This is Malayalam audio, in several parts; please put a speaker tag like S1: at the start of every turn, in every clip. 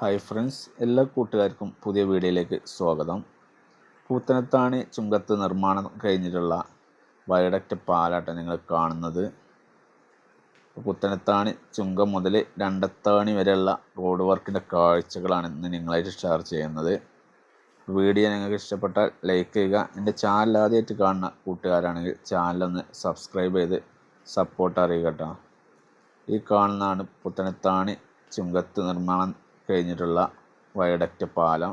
S1: ഹായ് ഫ്രണ്ട്സ് എല്ലാ കൂട്ടുകാർക്കും പുതിയ വീഡിയോയിലേക്ക് സ്വാഗതം. കൂത്തനത്താണി ചുങ്കത്ത് നിർമ്മാണം കഴിഞ്ഞിട്ടുള്ള വയഡക്റ്റ് പാലാട്ടം നിങ്ങൾ കാണുന്നത്. പുത്തനത്താണി ചുങ്കം മുതൽ രണ്ടത്താണി വരെയുള്ള റോഡ് വർക്കിന്റെ കാഴ്ചകളാണ് ഇന്ന് നിങ്ങളായിട്ട് ഷെയർ ചെയ്യുന്നത്. വീഡിയോ നിങ്ങൾക്ക് ഇഷ്ടപ്പെട്ടാൽ ലൈക്ക് ചെയ്യുക. എന്റെ ചാനൽ ആദ്യമായിട്ട് കാണുന്ന കൂട്ടുകാരാണെങ്കിൽ ചാനലൊന്ന് സബ്സ്ക്രൈബ് ചെയ്ത് സപ്പോർട്ട് അറിയുക കേട്ടോ ഈ കാണുന്നതാണ് പുത്തനത്താണി ചുങ്കത്ത് നിർമ്മാണം കഴിഞ്ഞിട്ടുള്ള വയഡക്റ്റ് പാലം.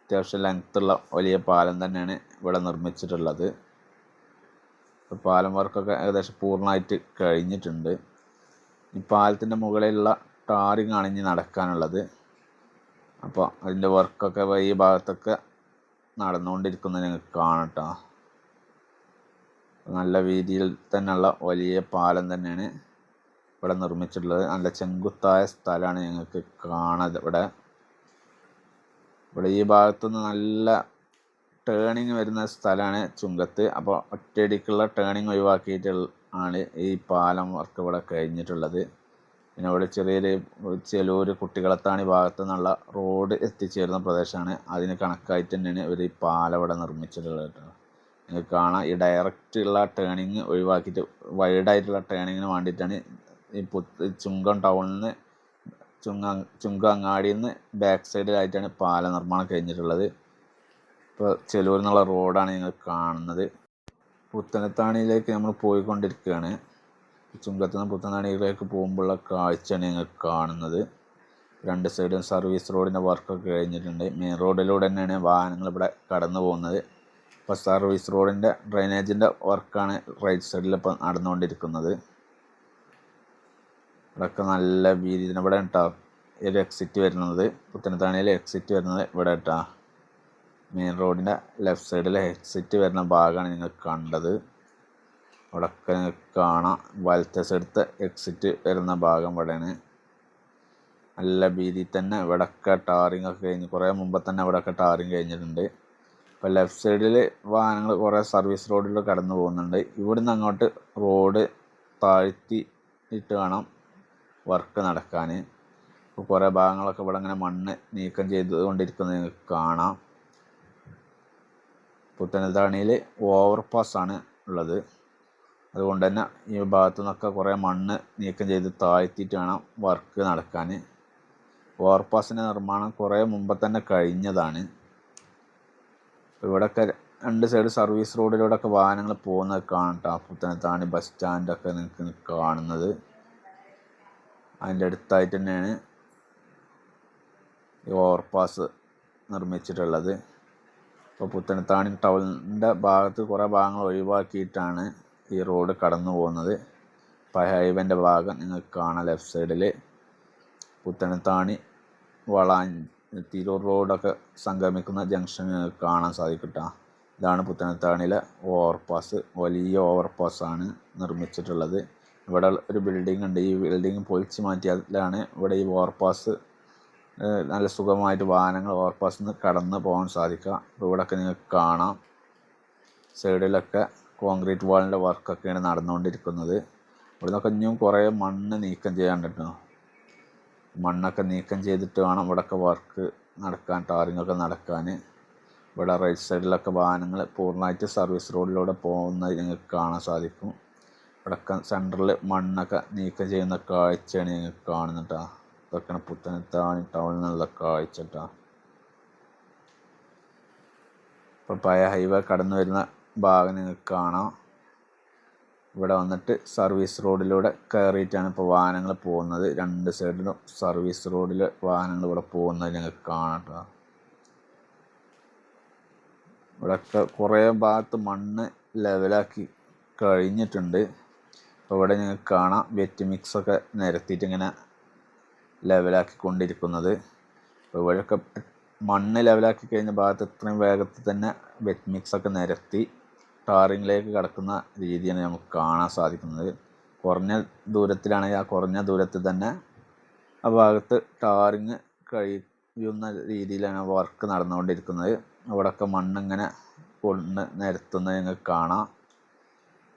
S1: അത്യാവശ്യം ലെങ്ത്തുള്ള വലിയ പാലം തന്നെയാണ് ഇവിടെ നിർമ്മിച്ചിട്ടുള്ളത്. പാലം വർക്കൊക്കെ ഏകദേശം പൂർണമായിട്ട് കഴിഞ്ഞിട്ടുണ്ട്. ഈ പാലത്തിന്റെ മുകളിലുള്ള ടാറിങ് ആണ് ഇനി നടക്കാനുള്ളത്. അപ്പോൾ അതിന്റെ വർക്കൊക്കെ ഈ ഭാഗത്തൊക്കെ നടന്നുകൊണ്ടിരിക്കുന്നത് നിങ്ങൾക്ക് കാണട്ടോ നല്ല വീതിയിൽ തന്നെയുള്ള വലിയ പാലം തന്നെയാണ് ഇവിടെ നിർമ്മിച്ചിട്ടുള്ളത്. നല്ല ചെങ്കുത്തായ സ്ഥലമാണ് ഞങ്ങൾക്ക് കാണാൻ ഇവിടെ. ഇവിടെ ഈ ഭാഗത്തുനിന്ന് നല്ല ടേണിങ് വരുന്ന സ്ഥലമാണ് ചുങ്കത്ത്. അപ്പോൾ ഒറ്റയടിക്കുള്ള ടേണിങ് ഒഴിവാക്കിയിട്ടുള്ള ആണ് ഈ പാലം വർക്ക് ഇവിടെ കഴിഞ്ഞിട്ടുള്ളത്. പിന്നെ ഇവിടെ ചെറിയൊരു ചെലൂർ കുട്ടികളത്താണി ഭാഗത്തു നിന്നുള്ള റോഡ് എത്തിച്ചേരുന്ന പ്രദേശമാണ്. അതിന് കണക്കായിട്ട് തന്നെയാണ് ഇവർ ഈ പാലം ഇവിടെ നിർമ്മിച്ചിട്ടുള്ളത് കേട്ടോ. നിങ്ങൾക്ക് കാണാം. ഈ ഡയറക്റ്റ് ഉള്ള ടേണിങ് ഒഴിവാക്കിയിട്ട് വൈഡായിട്ടുള്ള ടേണിങ്ങിന് വേണ്ടിയിട്ടാണ് ഈ പുത്ത് ചുങ്കം ടൗണിൽ നിന്ന് ചുങ്ക അങ്ങാടിയിൽ നിന്ന് ബാക്ക് സൈഡിലായിട്ടാണ് പാല നിർമ്മാണം കഴിഞ്ഞിട്ടുള്ളത്. ഇപ്പോൾ ചെലൂരിൽ നിന്നുള്ള റോഡാണ് നിങ്ങൾ കാണുന്നത്. പുത്തനത്താണിയിലേക്ക് നമ്മൾ പോയിക്കൊണ്ടിരിക്കുകയാണ്. ചുങ്കത്തു നിന്ന് പുത്തനാണിയിലേക്ക് പോകുമ്പോഴുള്ള കാഴ്ചയാണ് നിങ്ങൾ കാണുന്നത്. രണ്ട് സൈഡും സർവീസ് റോഡിന്റെ വർക്കൊക്കെ കഴിഞ്ഞിട്ടുണ്ട്. മെയിൻ റോഡിലൂടെ തന്നെയാണ് വാഹനങ്ങൾ ഇവിടെ കടന്നു പോകുന്നത്. ഇപ്പോൾ സർവീസ് റോഡിന്റെ ഡ്രൈനേജിന്റെ വർക്കാണ് റൈറ്റ് സൈഡിൽ ഇപ്പോൾ നടന്നുകൊണ്ടിരിക്കുന്നത്. ഇവിടെയൊക്കെ നല്ല വീതി ഇവിടെ കേട്ടോ ഒരു എക്സിറ്റ് വരുന്നത് പുത്തനത്താണിയിൽ എക്സിറ്റ് വരുന്നത് ഇവിടെ കേട്ടോ മെയിൻ റോഡിന്റെ ലെഫ്റ്റ് സൈഡിലെ എക്സിറ്റ് വരുന്ന ഭാഗമാണ് നിങ്ങൾ കണ്ടത്. ഇവിടെയൊക്കെ നിങ്ങൾക്ക് കാണാം. വലത്തെ സൈഡത്തെ എക്സിറ്റ് വരുന്ന ഭാഗം ഇവിടെയാണ്. നല്ല വീതി തന്നെ ഇവിടെയൊക്കെ ടാറിങ് ഒക്കെ കഴിഞ്ഞ് കുറേ മുമ്പ് തന്നെ ഇവിടെയൊക്കെ ടാറിങ് കഴിഞ്ഞിട്ടുണ്ട്. ഇപ്പോൾ ലെഫ്റ്റ് സൈഡിൽ വാഹനങ്ങൾ കുറേ സർവീസ് റോഡിൽ കടന്നു പോകുന്നുണ്ട്. ഇവിടുന്ന് അങ്ങോട്ട് റോഡ് താഴ്ത്തി ഇട്ട് വേണം വർക്ക് നടക്കാൻ. ഇപ്പോൾ കുറേ ഭാഗങ്ങളൊക്കെ ഇവിടെ ഇങ്ങനെ മണ്ണ് നീക്കം ചെയ്തുകൊണ്ടിരിക്കുന്നത് നിങ്ങൾക്ക് കാണാം. പുത്തനത്താണിയിൽ ഓവർ ആണ് ഉള്ളത്. അതുകൊണ്ട് തന്നെ ഈ ഭാഗത്തു നിന്നൊക്കെ കുറേ മണ്ണ് നീക്കം ചെയ്ത് താഴ്ത്തിയിട്ട് വേണം വർക്ക് നടക്കാൻ. ഓവർ പാസിന്റെ നിർമ്മാണം കുറേ മുമ്പ് തന്നെ കഴിഞ്ഞതാണ്. ഇവിടെയൊക്കെ രണ്ട് സൈഡ് സർവീസ് റോഡിലൂടെയൊക്കെ വാഹനങ്ങൾ പോകുന്നത് കാണട്ടോ പുത്തനത്താണി ബസ് സ്റ്റാൻഡൊക്കെ നിങ്ങൾക്ക് കാണുന്നത്. അതിന്റെ അടുത്തായിട്ട് തന്നെയാണ് ഈ ഓവർപാസ് നിർമ്മിച്ചിട്ടുള്ളത്. ഇപ്പോൾ പുത്തനത്താണി ടൗണിന്റെ ഭാഗത്ത് കുറേ ഭാഗങ്ങൾ ഒഴിവാക്കിയിട്ടാണ് ഈ റോഡ് കടന്നു പോകുന്നത്. ഇപ്പോൾ ഹൈവേന്റെ ഭാഗം നിങ്ങൾക്ക് കാണാം ലെഫ്റ്റ് സൈഡിൽ. പുത്തനത്താണി വളാൻ തിരൂർ റോഡൊക്കെ സംഗമിക്കുന്ന ജംഗ്ഷൻ കാണാൻ സാധിക്കും ഇതാണ് പുത്തനത്താണിയിലെ ഓവർപാസ് വലിയ ഓവർപാസ്സാണ് നിർമ്മിച്ചിട്ടുള്ളത്. ഇവിടെ ഒരു ബിൽഡിംഗ് ഉണ്ട്. ഈ ബിൽഡിംഗ് പൊളിച്ച് മാറ്റിയാലാണ് ഇവിടെ ഈ ഓവർപാസ് നല്ല സുഖമായിട്ട് വാഹനങ്ങൾ ഓവർപാസിൽ നിന്ന് കടന്ന് പോകാൻ സാധിക്കുക. അപ്പോൾ ഇവിടെയൊക്കെ നിങ്ങൾക്ക് കാണാം. സൈഡിലൊക്കെ കോൺക്രീറ്റ് വാളിന്റെ വർക്കൊക്കെയാണ് നടന്നുകൊണ്ടിരിക്കുന്നത്. ഇവിടെ നിന്നൊക്കെ ഇനിയും കുറേ മണ്ണ് നീക്കം ചെയ്യാണ്ടിട്ടോ മണ്ണൊക്കെ നീക്കം ചെയ്തിട്ട് വേണം ഇവിടെയൊക്കെ വർക്ക് നടക്കാൻ ടാറിങ്ങൊക്കെ നടക്കാൻ. ഇവിടെ റൈറ്റ് സൈഡിലൊക്കെ വാഹനങ്ങൾ പൂർണമായിട്ട് സർവീസ് റോഡിലൂടെ പോകുന്നത് നിങ്ങൾക്ക് കാണാൻ സാധിക്കും. ഇവിടെയൊക്കെ സെന്ററിൽ മണ്ണൊക്കെ നീക്കം ചെയ്യുന്ന കാഴ്ചയാണ് ഞങ്ങൾ കാണുന്നത് കേട്ടോ ഇതൊക്കെയാണ് പുത്തനത്താണി ടൗണിൽ നിന്നുള്ള കാഴ്ച കേട്ടോ ഇപ്പോൾ പഴയ ഹൈവേ കടന്നു വരുന്ന ഭാഗം നിങ്ങൾക്ക് കാണാം. ഇവിടെ വന്നിട്ട് സർവീസ് റോഡിലൂടെ കയറിയിട്ടാണ് ഇപ്പോൾ വാഹനങ്ങൾ പോകുന്നത്. രണ്ട് സൈഡിലും സർവീസ് റോഡിൽ വാഹനങ്ങൾ ഇവിടെ പോകുന്നത് ഞങ്ങൾക്ക് കാണാം കേട്ടോ ഇവിടെയൊക്കെ കുറേ ഭാഗത്ത് മണ്ണ് ലെവലാക്കി കഴിഞ്ഞിട്ടുണ്ട്. അപ്പോൾ ഇവിടെ നിങ്ങൾക്ക് കാണാം വെറ്റ് മിക്സ് ഒക്കെ നിരത്തിയിട്ട് ഇങ്ങനെ ലെവലാക്കിക്കൊണ്ടിരിക്കുന്നത് അപ്പോൾ ഇവിടെയൊക്കെ മണ്ണ് ലെവലാക്കി കഴിഞ്ഞ ഭാഗത്ത് ഇത്രയും വേഗത്തിൽ തന്നെ വെറ്റ് മിക്സ് ഒക്കെ നിരത്തി ടാറിങ്ങിലേക്ക് കടക്കുന്ന രീതിയാണ് നമുക്ക് കാണാൻ സാധിക്കുന്നത്. കുറഞ്ഞ ദൂരത്തിലാണെങ്കിൽ ആ കുറഞ്ഞ ദൂരത്തിൽ തന്നെ ആ ഭാഗത്ത് ടാറിങ് കഴിയുന്ന രീതിയിലാണ് വർക്ക് നടന്നുകൊണ്ടിരിക്കുന്നത്. അവിടെയൊക്കെ മണ്ണിങ്ങനെ കൊണ്ട് നിരത്തുന്നത് നിങ്ങൾക്ക് കാണാം.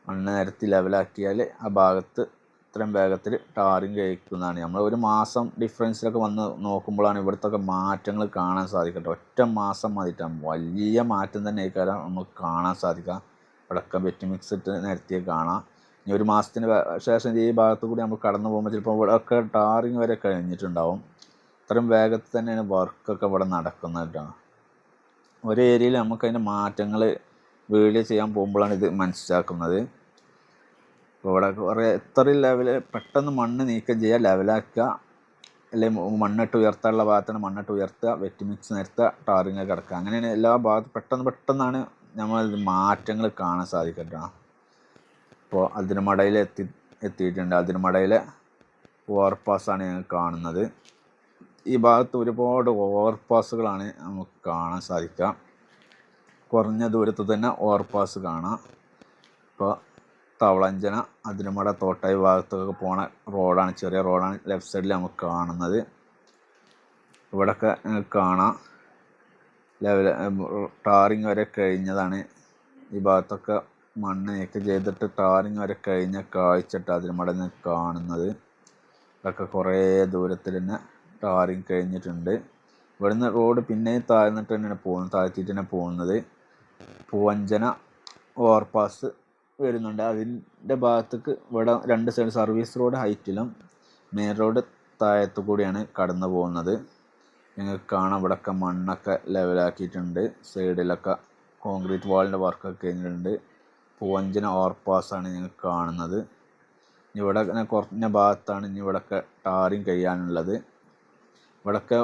S1: മണ്ണ് നിരത്തി ലെവലാക്കിയാൽ ആ ഭാഗത്ത് ഇത്രയും വേഗത്തിൽ ടാറിങ് കഴിക്കുന്നതാണ്. നമ്മൾ ഒരു മാസം ഡിഫറൻസിലൊക്കെ വന്ന് നോക്കുമ്പോഴാണ് ഇവിടുത്തെ മാറ്റങ്ങൾ കാണാൻ സാധിക്കട്ടെ ഒറ്റ മാസം മതിട്ടാണ് വലിയ മാറ്റം തന്നെ ആയിക്കാരം നമുക്ക് കാണാൻ സാധിക്കുക. ഇവിടെയൊക്കെ വെറ്റ് മിക്സ് ഇട്ട് നിരത്തിയ കാണാം. ഇനി ഒരു മാസത്തിന് ശേഷം ഈ ഭാഗത്ത് കൂടി നമ്മൾ കടന്നു പോകുമ്പോൾ ചിലപ്പോൾ ഇവിടെയൊക്കെ ടാറിങ് വരെ കഴിഞ്ഞിട്ടുണ്ടാവും. ഇത്രയും വേഗത്തിൽ തന്നെയാണ് വർക്കൊക്കെ ഇവിടെ നടക്കുന്നത് ഒരു ഏരിയയിൽ നമുക്ക് അതിന്റെ മാറ്റങ്ങൾ വീഡിയോ ചെയ്യാൻ പോകുമ്പോഴാണ് ഇത് മനസ്സിലാക്കുന്നത്. അപ്പോൾ ഇവിടെ കുറേ എത്ര ലെവൽ പെട്ടെന്ന് മണ്ണ് നീക്കം ചെയ്യുക ലെവലാക്കുക അല്ലെങ്കിൽ മണ്ണിട്ട് ഉയർത്താനുള്ള ഭാഗത്താണ് മണ്ണിട്ട് ഉയർത്തുക വെറ്റ് മിക്സ് നിരത്തുക ടാറിങ് കിടക്കുക. അങ്ങനെയാണ് എല്ലാ ഭാഗത്തും പെട്ടെന്ന് പെട്ടെന്നാണ് നമ്മൾ മാറ്റങ്ങൾ കാണാൻ സാധിക്കട്ടോ അപ്പോൾ അതിരമടയിൽ എത്തി എത്തിയിട്ടുണ്ട്. അതിരമടയിലെ ഓവർപാസ്സാണ് ഞങ്ങൾ കാണുന്നത്. ഈ ഭാഗത്ത് ഒരുപാട് ഓവർപാസുകളാണ് നമുക്ക് കാണാൻ സാധിക്കുക. കുറഞ്ഞ ദൂരത്ത് തന്നെ ഓവർപാസ് കാണാം. ഇപ്പോൾ തവളഞ്ചന അതിരമട തോട്ടായി ഭാഗത്തൊക്കെ പോണ റോഡാണ് ചെറിയ റോഡാണ് ലെഫ്റ്റ് സൈഡിൽ നമുക്ക് കാണുന്നത്. ഇവിടെയൊക്കെ കാണാം. ലെവൽ ടാറിങ് വരെ കഴിഞ്ഞതാണ്. ഈ ഭാഗത്തൊക്കെ മണ്ണ് നീക്കം ചെയ്തിട്ട് ടാറിങ് വരെ കഴിഞ്ഞ കാഴ്ചട്ട് അതിരമട കാണുന്നത്. ഇതൊക്കെ കുറേ ദൂരത്തിൽ തന്നെ ടാറിങ് കഴിഞ്ഞിട്ടുണ്ട്. ഇവിടുന്ന് റോഡ് പിന്നെയും താഴ്ന്നിട്ട് തന്നെയാണ് പോകുന്നത് താഴ്ത്തിയിട്ട് തന്നെ പോകുന്നത്. പൂവഞ്ചന ഓവർപാസ് വരുന്നുണ്ട്. അതിന്റെ ഭാഗത്തേക്ക് ഇവിടെ രണ്ട് സൈഡ് സർവീസ് റോഡ് ഹൈറ്റിലും മെയിൻ റോഡ് താഴത്തു കൂടിയാണ് കടന്നു പോകുന്നത്. നിങ്ങൾക്ക് കാണാം ഇവിടെയൊക്കെ മണ്ണൊക്കെ ലെവലാക്കിയിട്ടുണ്ട് സൈഡിലൊക്കെ കോൺക്രീറ്റ് വാളിന്റെ വർക്കൊക്കെ കഴിഞ്ഞിട്ടുണ്ട്. പൂവഞ്ചന ഓവർപാസാണ് നിങ്ങൾക്ക് കാണുന്നത്. ഇവിടെ കുറഞ്ഞ ഭാഗത്താണ് ഇനി ഇവിടെയൊക്കെ ടാറിങ് കഴിയാനുള്ളത്. ഇവിടെയൊക്കെ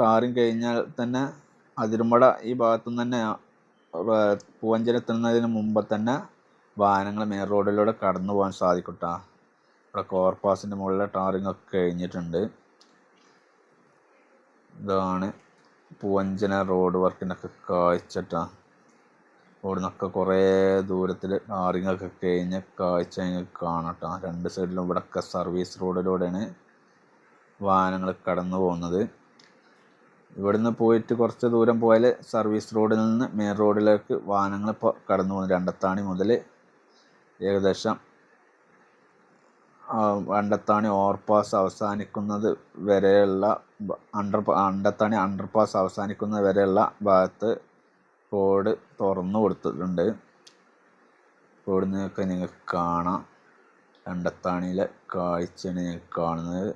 S1: ടാറിങ് കഴിഞ്ഞാൽ തന്നെ അതിരുമട ഈ ഭാഗത്തുനിന്ന് തന്നെ പൂവഞ്ചന എത്തുന്നതിന് മുമ്പ് തന്നെ വാഹനങ്ങൾ മെയിൻ റോഡിലൂടെ കടന്നു പോകാൻ സാധിക്കും കേട്ടോ ഇവിടെ ഓവർപാസിന്റെ മുകളിലെ ടാറിങ് ഒക്കെ കഴിഞ്ഞിട്ടുണ്ട്. ഇതാണ് പൂവഞ്ചന റോഡ് വർക്കിനൊക്കെ കാഴ്ചട്ടാ. റോഡിൽ നിന്നൊക്കെ കുറേ ദൂരത്തിൽ ടാറിംഗ് ഒക്കെ കഴിഞ്ഞ കാഴ്ച നിങ്ങൾക്ക് കാണട്ടോ. രണ്ട് സൈഡിലും ഇവിടെയൊക്കെ സർവീസ് റോഡിലൂടെയാണ് വാഹനങ്ങൾ കടന്നു പോകുന്നത്. ഇവിടുന്ന് പോയിട്ട് കുറച്ച് ദൂരം പോയാൽ സർവീസ് റോഡിൽ നിന്ന് മെയിൻ റോഡിലേക്ക് വാഹനങ്ങൾ ഇപ്പോൾ കടന്നു പോകുന്നു രണ്ടത്താണി മുതൽ ഏകദേശം അണ്ടത്താണി ഓവർപാസ് അവസാനിക്കുന്നത് വരെയുള്ള അണ്ടർ പാസ് അണ്ടർപാസ് അവസാനിക്കുന്നത് വരെയുള്ള ഭാഗത്ത് റോഡ് തുറന്നു കൊടുത്തിട്ടുണ്ട്. റോഡിൽ നിന്നൊക്കെ നിങ്ങൾക്ക് കാണാം. രണ്ടത്താണിയിലെ കാഴ്ചയാണ് നിങ്ങൾക്ക് കാണുന്നത്.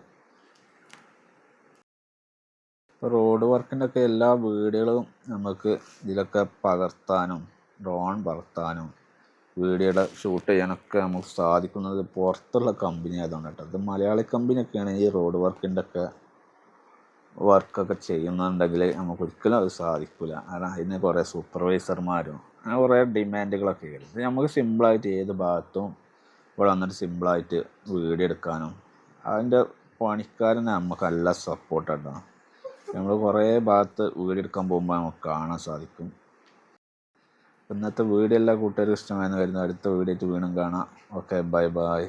S1: റോഡ് വർക്കിന്റെ ഒക്കെ എല്ലാ വീടുകളും നമുക്ക് ഇതിലൊക്കെ പകർത്താനും ഡ്രോൺ പകർത്താനും വീഡിയോയുടെ ഷൂട്ട് ചെയ്യാനൊക്കെ നമുക്ക് സാധിക്കുന്നത് പുറത്തുള്ള കമ്പനി ആയതുകൊണ്ട് കേട്ടോ. ഇത് മലയാളി കമ്പനിയൊക്കെയാണ് ഈ റോഡ് വർക്കിന്റെ ഒക്കെ വർക്കൊക്കെ ചെയ്യുന്നുണ്ടെങ്കിൽ നമുക്ക് ഒരിക്കലും അത് സാധിക്കില്ല കാരണം അതിന് കുറേ സൂപ്പർവൈസർമാരും അങ്ങനെ കുറേ ഡിമാൻഡുകളൊക്കെ വരും നമുക്ക് സിമ്പിളായിട്ട് ഏത് ഭാഗത്തും ഇവിടെ വന്നിട്ട് സിമ്പിളായിട്ട് വീഡിയോ എടുക്കാനും അതിന്റെ പണിക്കാരൻ നമുക്ക് സപ്പോർട്ട് സപ്പോർട്ടാട്ടോ നമ്മൾ കുറേ ഭാഗത്ത് വീഡിയോ എടുക്കാൻ പോകുമ്പോൾ നമുക്ക് കാണാൻ സാധിക്കും. ഇന്നത്തെ വീഡിയോ എല്ലാ കൂട്ടുകാർക്കും ഇഷ്ടമായെന്ന് കരുതുന്നു. അടുത്ത വീഡിയോ വീണ്ടും കാണാം. Okay bye bye